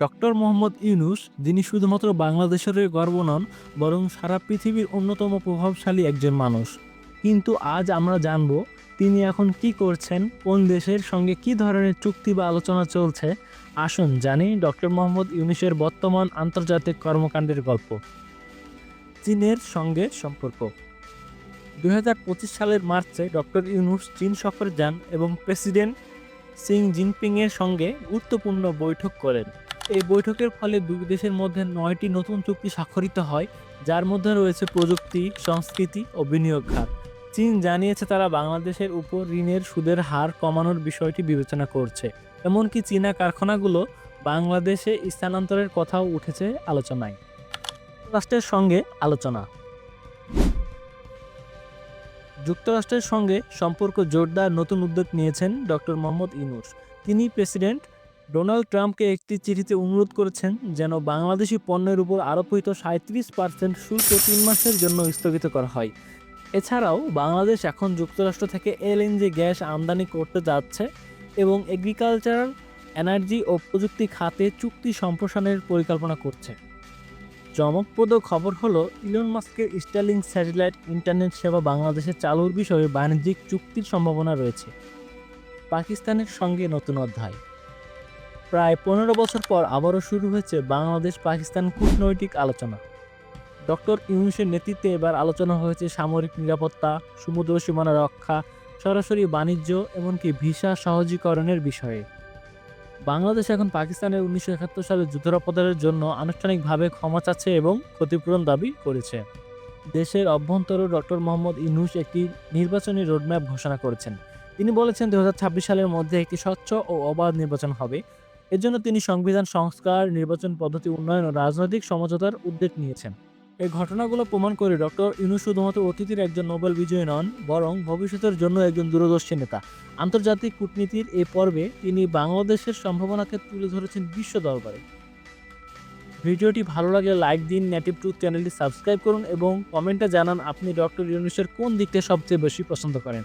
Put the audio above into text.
Doctor Mohammad Yunus, যিনি শুধুমাত্র বাংলাদেশের গর্ব নন, বরং সারা পৃথিবীর অন্যতম প্রভাবশালী একজন মানুষ। কিন্তু আজ আমরা জানব, তিনি এখন কি করছেন, কোন দেশের সঙ্গে কি ধরনের চুক্তি বা আলোচনা চলছে। আসুন জানি ডক্টর মোহাম্মদ ইউনুসের বর্তমান আন্তর্জাতিক কর্মকাণ্ডের গল্প। চীনের সঙ্গে সম্পর্ক। দু হাজার পঁচিশ সালের মার্চে ডক্টর ইউনুস চীন সফরে যান এবং প্রেসিডেন্ট সিং জিনপিংয়ের সঙ্গে গুরুত্বপূর্ণ বৈঠক করেন। এই বৈঠকের ফলে দুই দেশের মধ্যে নয়টি নতুন চুক্তি স্বাক্ষরিত হয়, যার মধ্যে রয়েছে প্রযুক্তি, সংস্কৃতি ও বিনিয়োগ খাত চীন জানিয়েছে তারা বাংলাদেশের উপর ঋণের সুদের হার কমানোর বিষয়টি বিবেচনা করছে। এমনকি চীনা কারখানাগুলো বাংলাদেশে স্থানান্তরের কথাও উঠেছে আলোচনায়। রাষ্ট্রের সঙ্গে আলোচনা। যুক্তরাষ্ট্রের সঙ্গে সম্পর্ক জোরদার নতুন উদ্যোগ নিয়েছেন ডক্টর মোহাম্মদ ইনুস তিনি প্রেসিডেন্ট ডোনাল্ড ট্রাম্পকে একটি চিঠিতে অনুরোধ করেছেন যেন বাংলাদেশি পণ্যের উপর আরোপিত সাঁত্রিশ পার্সেন্ট শুল্ক তিন মাসের জন্য স্থগিত করা হয়। এছাড়াও বাংলাদেশ এখন যুক্তরাষ্ট্র থেকে এলএনজি গ্যাস আমদানি করতে যাচ্ছে এবং এগ্রিকালচারাল এনার্জি ও প্রযুক্তি খাতে চুক্তি সম্প্রসারণের পরিকল্পনা করছে। চমকপ্রদ খবর হলো ইলন মাস্কের স্টারলিং স্যাটেলাইট ইন্টারনেট সেবা বাংলাদেশে চালুর বিষয়ে বাণিজ্যিক চুক্তির সম্ভাবনা রয়েছে। পাকিস্তানের সঙ্গে নতুন অধ্যায়। প্রায় পনেরো বছর পর আবারও শুরু হয়েছে বাংলাদেশ পাকিস্তান কূটনৈতিক আলোচনা। ডক্টর ইউনুসের নেতৃত্বে এবার আলোচনা হয়েছে সামরিক নিরাপত্তা, সমুদ্র সীমানা রক্ষা, সরাসরি বাণিজ্য এমনকি ভিসা সহজীকরণের বিষয়ে। বাংলাদেশ এখন পাকিস্তানের উনিশশো একাত্তর সালে যুদ্ধাপরাধের জন্য আনুষ্ঠানিকভাবে ক্ষমা চাচ্ছে এবং ক্ষতিপূরণ দাবি করেছে। দেশের অভ্যন্তরে ডক্টর মোহাম্মদ ইউনুস একটি নির্বাচনী রোডম্যাপ ঘোষণা করেছেন। তিনি বলেছেন, দুই হাজার ছাব্বিশ সালের মধ্যে একটি স্বচ্ছ ও অবাধ নির্বাচন হবে। এর জন্য তিনি সংবিধান, সংস্কার, নির্বাচন পদ্ধতি, উন্নয়ন ও রাজনৈতিক সমঝোতার উদ্যোগ নিয়েছেন। এই ঘটনাগুলো প্রমাণ করে ডক্টর ইউনুস শুধুমাত্র অতীতের একজন নোবেল বিজয়ী নন, বরং ভবিষ্যতের জন্য একজন দূরদর্শী নেতা। আন্তর্জাতিক কূটনীতির এই পর্বে তিনি বাংলাদেশের সম্ভাবনাকে তুলে ধরেছেন বিশ্ব দরবারে। ভিডিওটি ভালো লাগলে লাইক দিন, নেটিভ ট্রুথ চ্যানেলটি সাবস্ক্রাইব করুন এবং কমেন্টে জানান আপনি ডক্টর ইউনুসের কোন দিকটা সবচেয়ে বেশি পছন্দ করেন।